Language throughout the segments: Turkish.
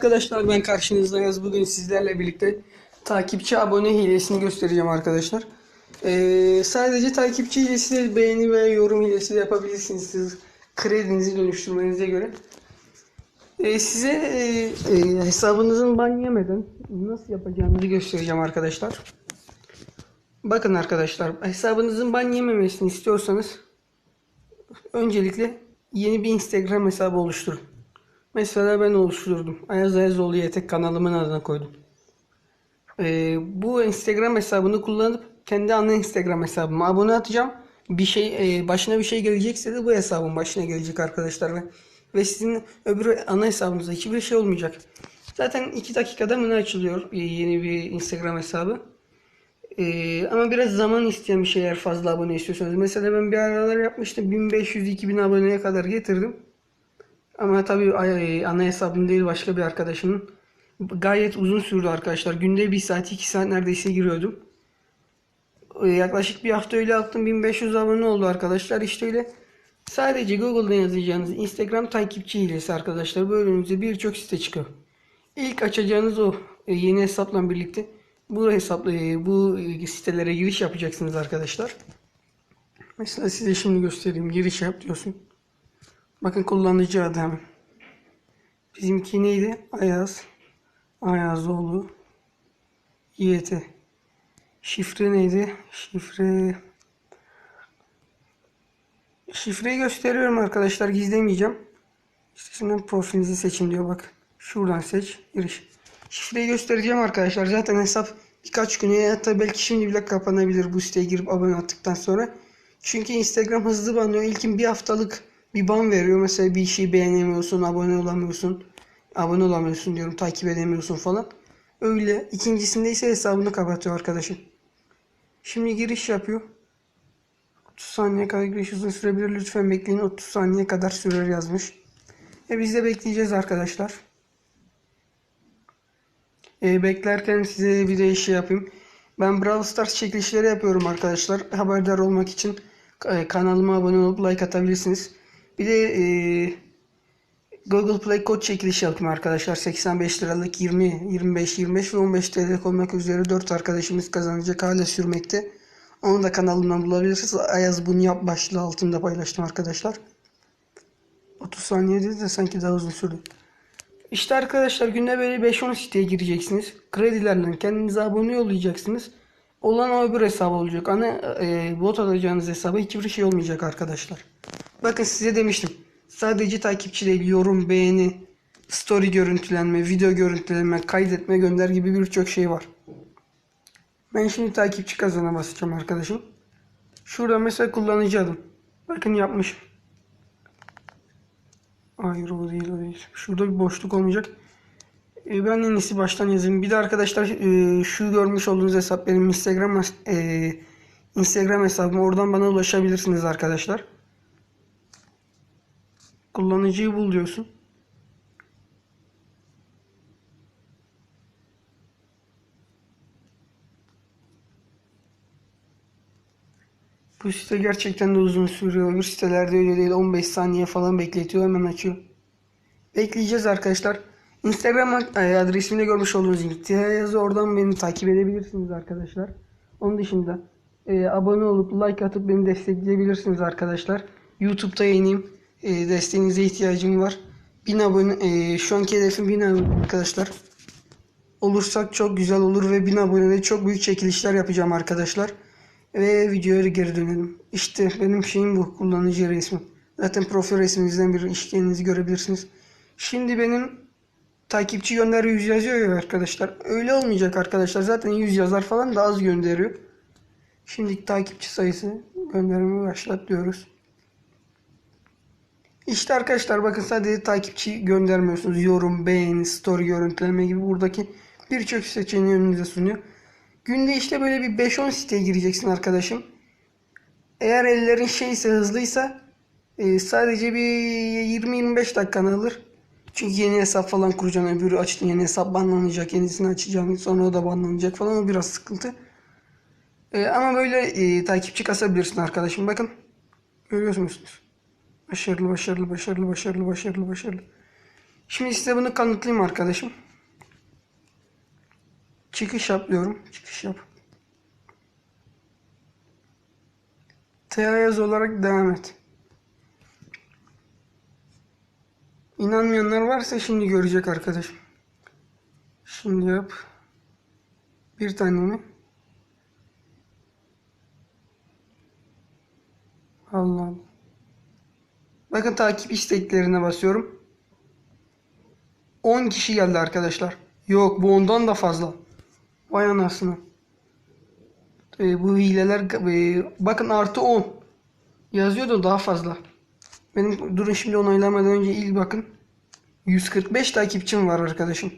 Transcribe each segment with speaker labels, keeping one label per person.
Speaker 1: Arkadaşlar ben karşınızdayız. Bugün sizlerle birlikte takipçi abone hilesini göstereceğim arkadaşlar. Ee, sadece takipçi hilesi de beğeni ve yorum hilesi de yapabilirsiniz siz kredinizi dönüştürmenize göre. Ee, size e, e, hesabınızın ban yemeden nasıl yapacağınızı göstereceğim arkadaşlar. Bakın arkadaşlar hesabınızın ban yememesini istiyorsanız öncelikle yeni bir Instagram hesabı oluşturun. Mesela ben oluşturdum. Ayaz Ayazoğlu Yetek kanalımın adına koydum. Ee, bu Instagram hesabını kullanıp kendi ana Instagram hesabıma abone atacağım. Bir şey e, başına bir şey gelecekse de bu hesabın başına gelecek arkadaşlar ve ve sizin öbür ana hesabınızda hiçbir şey olmayacak. Zaten 2 dakikada mı açılıyor yeni bir Instagram hesabı. Ee, ama biraz zaman isteyen bir şey eğer fazla abone istiyorsanız. Mesela ben bir aralar yapmıştım. 1500-2000 aboneye kadar getirdim. Ama tabii ay- ana hesabım değil başka bir arkadaşımın. Gayet uzun sürdü arkadaşlar. Günde 1 saat 2 saat neredeyse giriyordum. Ee, Yaklaşık bir hafta öyle yaptım. 1500 abone oldu arkadaşlar. İşte öyle. Sadece Google'dan yazacağınız Instagram takipçi hilesi arkadaşlar. Böyle önünüze birçok site çıkıyor. İlk açacağınız o e, yeni hesapla birlikte bu hesapla e, bu e, sitelere giriş yapacaksınız arkadaşlar. Mesela size şimdi göstereyim. Giriş yap diyorsun. Bakın kullanıcı adı. Bizimki neydi? Ayaz. Ayazoğlu. YT. Şifre neydi? Şifre. Şifreyi gösteriyorum arkadaşlar. Gizlemeyeceğim. İstesinden profilinizi seçin diyor bak. Şuradan seç. Giriş. Şifreyi göstereceğim arkadaşlar. Zaten hesap birkaç güne hatta belki şimdi bile kapanabilir bu siteye girip abone attıktan sonra. Çünkü Instagram hızlı banlıyor. İlkin bir haftalık bir ban veriyor. Mesela bir şeyi beğenemiyorsun, abone olamıyorsun. Abone olamıyorsun diyorum, takip edemiyorsun falan. Öyle. İkincisinde ise hesabını kapatıyor arkadaşım. Şimdi giriş yapıyor. 30 saniye kadar giriş uzun sürebilir. Lütfen bekleyin. 30 saniye kadar sürer yazmış. E biz de bekleyeceğiz arkadaşlar. E, beklerken size bir de şey yapayım. Ben Brawl Stars çekilişleri yapıyorum arkadaşlar. Haberdar olmak için e, kanalıma abone olup like atabilirsiniz. Bir de e, Google Play kod çekilişi yaptım arkadaşlar. 85 liralık 20, 25, 25 ve 15 TL olmak üzere 4 arkadaşımız kazanacak hala sürmekte. Onu da kanalımdan bulabilirsiniz. Ayaz bunu yap başlığı altında paylaştım arkadaşlar. 30 saniye dedi de sanki daha uzun sürdü. İşte arkadaşlar günde böyle 5-10 siteye gireceksiniz. Kredilerle kendinize abone yollayacaksınız. Olan o öbür hesabı olacak. Ana e, bot alacağınız hesaba hiçbir şey olmayacak arkadaşlar. Bakın size demiştim. Sadece takipçi değil, yorum, beğeni, story görüntülenme, video görüntülenme, kaydetme, gönder gibi birçok şey var. Ben şimdi takipçi kazana basacağım arkadaşım. Şurada mesela kullanıcı adım. Bakın yapmışım. Hayır o değil o değil. Şurada bir boşluk olmayacak. E, ben en iyisi baştan yazayım. Bir de arkadaşlar e, şu görmüş olduğunuz hesap benim Instagram e, Instagram hesabım. Oradan bana ulaşabilirsiniz arkadaşlar. Kullanıcıyı bul diyorsun. Bu site gerçekten de uzun sürüyor. Öbür sitelerde öyle değil. 15 saniye falan bekletiyor. Hemen açıyor. Bekleyeceğiz arkadaşlar. Instagram adresimde görmüş olduğunuz link yazı oradan beni takip edebilirsiniz arkadaşlar. Onun dışında e, abone olup like atıp beni destekleyebilirsiniz arkadaşlar. YouTube'da yeniyim. E, desteğinize ihtiyacım var. 1000 abone e, şu anki hedefim 1000 abone arkadaşlar. Olursak çok güzel olur ve 1000 abonede çok büyük çekilişler yapacağım arkadaşlar. Ve videoya geri dönelim. İşte benim şeyim bu. Kullanıcı resmi. Zaten profil resminizden bir işleminizi görebilirsiniz. Şimdi benim takipçi gönder 100 yazıyor ya arkadaşlar. Öyle olmayacak arkadaşlar. Zaten 100 yazar falan da az gönderiyor. Şimdi takipçi sayısı gönderimi başlat diyoruz. İşte arkadaşlar bakın sadece takipçi göndermiyorsunuz. Yorum, beğeni, story görüntüleme gibi buradaki birçok seçeneği önünüze sunuyor. Günde işte böyle bir 5-10 siteye gireceksin arkadaşım. Eğer ellerin şeyse hızlıysa e, sadece bir 20-25 dakikanı alır. Çünkü yeni hesap falan kuracaksın. Öbürü açtın yeni hesap banlanacak. Yenisini açacaksın. Sonra o da banlanacak falan. O biraz sıkıntı. E, ama böyle e, takipçi kasabilirsin arkadaşım. Bakın. Görüyor musunuz? Başarılı, başarılı, başarılı, başarılı, başarılı, başarılı. Şimdi size bunu kanıtlayayım arkadaşım. Çıkış yap diyorum. Çıkış yap. TAYAZ olarak devam et. İnanmayanlar varsa şimdi görecek arkadaşım. Şimdi yap. Bir tane mi? Allah Allah. Bakın takip isteklerine basıyorum. 10 kişi geldi arkadaşlar. Yok bu ondan da fazla. Vay anasını. Ee, bu hileler e, bakın artı 10 yazıyordu daha fazla. Benim durun şimdi onaylamadan önce ilk bakın. 145 takipçim var arkadaşım.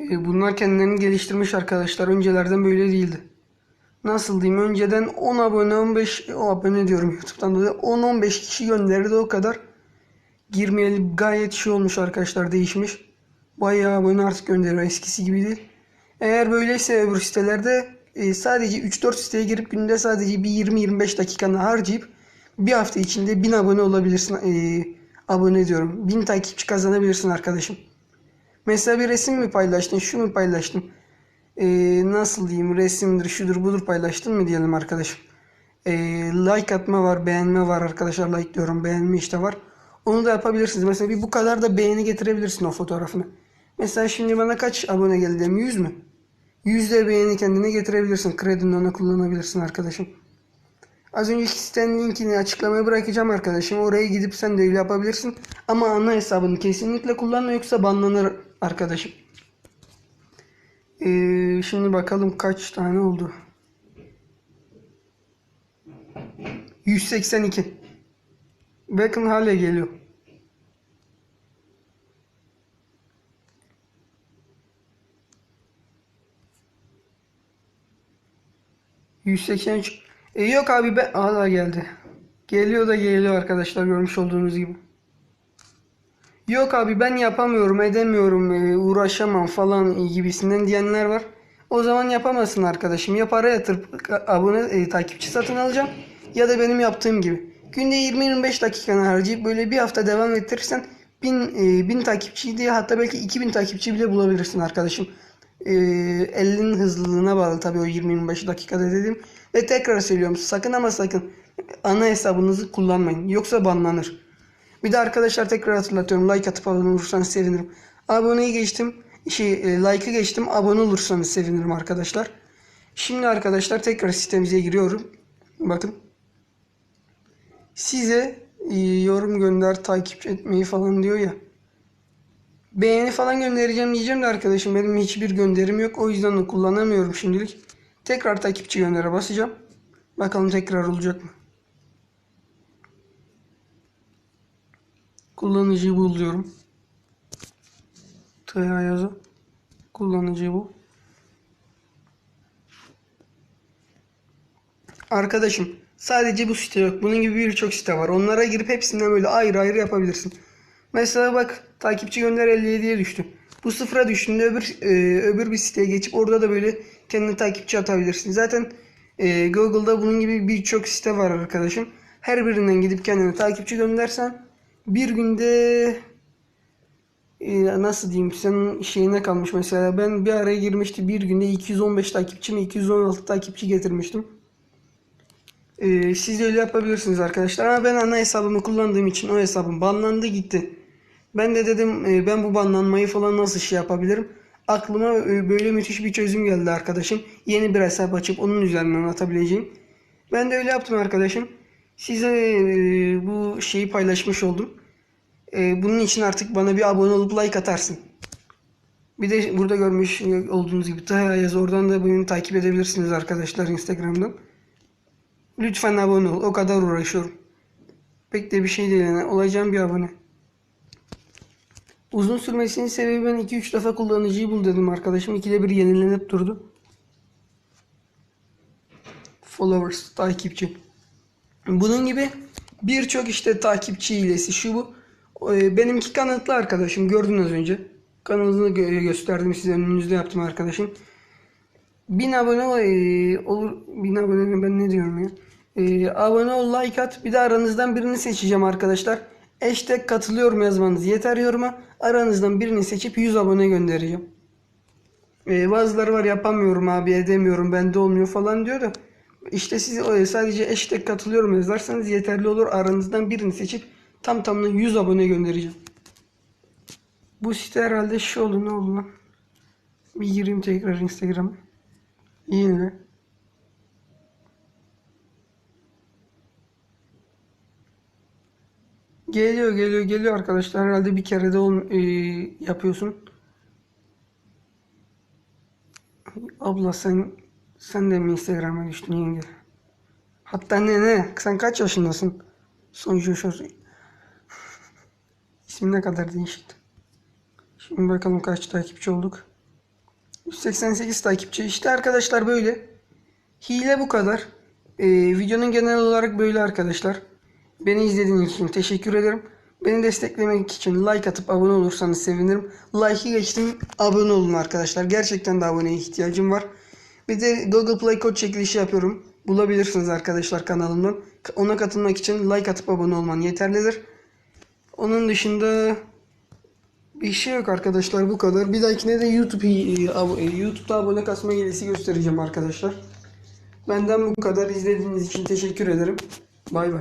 Speaker 1: Ee, bunlar kendilerini geliştirmiş arkadaşlar. Öncelerden böyle değildi. Nasıl diyeyim? Önceden 10 abone 15 o abone diyorum YouTube'dan dolayı 10-15 kişi gönderdi o kadar. Girmeyeli gayet şey olmuş arkadaşlar değişmiş. Bayağı abone artık gönderiyor eskisi gibi değil. Eğer böyleyse öbür sitelerde e, sadece 3-4 siteye girip günde sadece bir 20-25 dakikanı harcayıp bir hafta içinde 1000 abone olabilirsin. E, abone diyorum. 1000 takipçi kazanabilirsin arkadaşım. Mesela bir resim mi paylaştın, şunu paylaştın. E, nasıl diyeyim resimdir, şudur budur paylaştın mı diyelim arkadaşım. E, like atma var, beğenme var arkadaşlar. Like diyorum, beğenme işte var. Onu da yapabilirsiniz. Mesela bir bu kadar da beğeni getirebilirsin o fotoğrafını. Mesela şimdi bana kaç abone geldi diyeyim? 100 mü? 100 de beğeni kendine getirebilirsin. Kredini ona kullanabilirsin arkadaşım. Az önceki sitenin linkini açıklamaya bırakacağım arkadaşım. Oraya gidip sen de öyle yapabilirsin. Ama ana hesabını kesinlikle kullanma yoksa banlanır arkadaşım. Ee, şimdi bakalım kaç tane oldu. 182. Bakın hala geliyor. ...183... E yok abi ben... Hala geldi. Geliyor da geliyor arkadaşlar görmüş olduğunuz gibi. Yok abi ben yapamıyorum, edemiyorum, e, uğraşamam falan gibisinden diyenler var. O zaman yapamazsın arkadaşım. Ya para yatırıp abone, e, takipçi satın alacağım ya da benim yaptığım gibi. Günde 20-25 dakikanı harcayıp böyle bir hafta devam ettirirsen 1000 e, 1000 takipçi diye hatta belki 2000 takipçi bile bulabilirsin arkadaşım. E, elinin hızlılığına bağlı tabii o 20-25 dakikada dedim. Ve tekrar söylüyorum sakın ama sakın ana hesabınızı kullanmayın. Yoksa banlanır. Bir de arkadaşlar tekrar hatırlatıyorum. Like atıp abone olursanız sevinirim. Aboneyi geçtim. Şey, e, like'ı geçtim. Abone olursanız sevinirim arkadaşlar. Şimdi arkadaşlar tekrar sitemize giriyorum. Bakın. Size e, yorum gönder, takip etmeyi falan diyor ya. Beğeni falan göndereceğim diyeceğim de arkadaşım benim hiçbir gönderim yok. O yüzden de kullanamıyorum şimdilik. Tekrar takipçi göndere basacağım. Bakalım tekrar olacak mı? Kullanıcıyı bul diyorum. Yazı. Kullanıcıyı bul. Arkadaşım sadece bu site yok. Bunun gibi birçok site var. Onlara girip hepsinden böyle ayrı ayrı yapabilirsin. Mesela bak takipçi gönder 57'ye düştü. Bu sıfıra düştüğünde öbür, e, öbür bir siteye geçip orada da böyle kendine takipçi atabilirsin. Zaten e, Google'da bunun gibi birçok site var arkadaşım. Her birinden gidip kendine takipçi göndersen bir günde e, nasıl diyeyim senin şeyine kalmış mesela ben bir araya girmişti bir günde 215 takipçi mi 216 takipçi getirmiştim. E, siz de öyle yapabilirsiniz arkadaşlar ama ben ana hesabımı kullandığım için o hesabım banlandı gitti. Ben de dedim e, ben bu banlanmayı falan nasıl şey yapabilirim? Aklıma e, böyle müthiş bir çözüm geldi arkadaşım. Yeni bir hesap açıp onun üzerinden atabileceğim. Ben de öyle yaptım arkadaşım. Size e, bu şeyi paylaşmış oldum. E, bunun için artık bana bir abone olup like atarsın. Bir de burada görmüş olduğunuz gibi Taha yaz oradan da beni takip edebilirsiniz arkadaşlar Instagram'dan. Lütfen abone ol. O kadar uğraşıyorum. Pek de bir şey değil yani. Olacağım bir abone. Uzun sürmesinin sebebi ben 2-3 defa kullanıcıyı bul dedim arkadaşım. İkide bir yenilenip durdu. Followers, takipçi. Bunun gibi birçok işte takipçi hilesi şu bu. E, Benimki kanıtlı arkadaşım gördünüz önce. Kanalını gö- gösterdim size önünüzde yaptım arkadaşım. 1000 abone ol, e, olur 1000 abone ben ne diyorum ya. E, abone ol like at bir de aranızdan birini seçeceğim arkadaşlar. Hashtag katılıyorum yazmanız yeter yoruma. Aranızdan birini seçip 100 abone göndereceğim. Ee, bazıları var yapamıyorum abi edemiyorum bende olmuyor falan diyor da işte siz o- sadece hashtag katılıyorum yazarsanız yeterli olur. Aranızdan birini seçip tam tamına 100 abone göndereceğim. Bu site herhalde şu oldu ne oldu lan? Bir gireyim tekrar Instagram'a. Yine. Geliyor geliyor geliyor arkadaşlar. Herhalde bir kere de ol, e, yapıyorsun. Abla sen sen de mi Instagram'a düştün yenge? Hatta ne ne? Sen kaç yaşındasın? Son şu İsmin ne kadar değişik. Şimdi bakalım kaç takipçi olduk. 188 takipçi. İşte arkadaşlar böyle. Hile bu kadar. Ee, videonun genel olarak böyle arkadaşlar. Beni izlediğiniz için teşekkür ederim. Beni desteklemek için like atıp abone olursanız sevinirim. Like'ı geçtim. Abone olun arkadaşlar. Gerçekten de aboneye ihtiyacım var. Bir de Google Play kod çekilişi yapıyorum. Bulabilirsiniz arkadaşlar kanalımdan. Ona katılmak için like atıp abone olman yeterlidir. Onun dışında bir şey yok arkadaşlar bu kadar. Bir dahakine de YouTube e, e, YouTube'da abone kasma hilesi göstereceğim arkadaşlar. Benden bu kadar. İzlediğiniz için teşekkür ederim. Bay bay.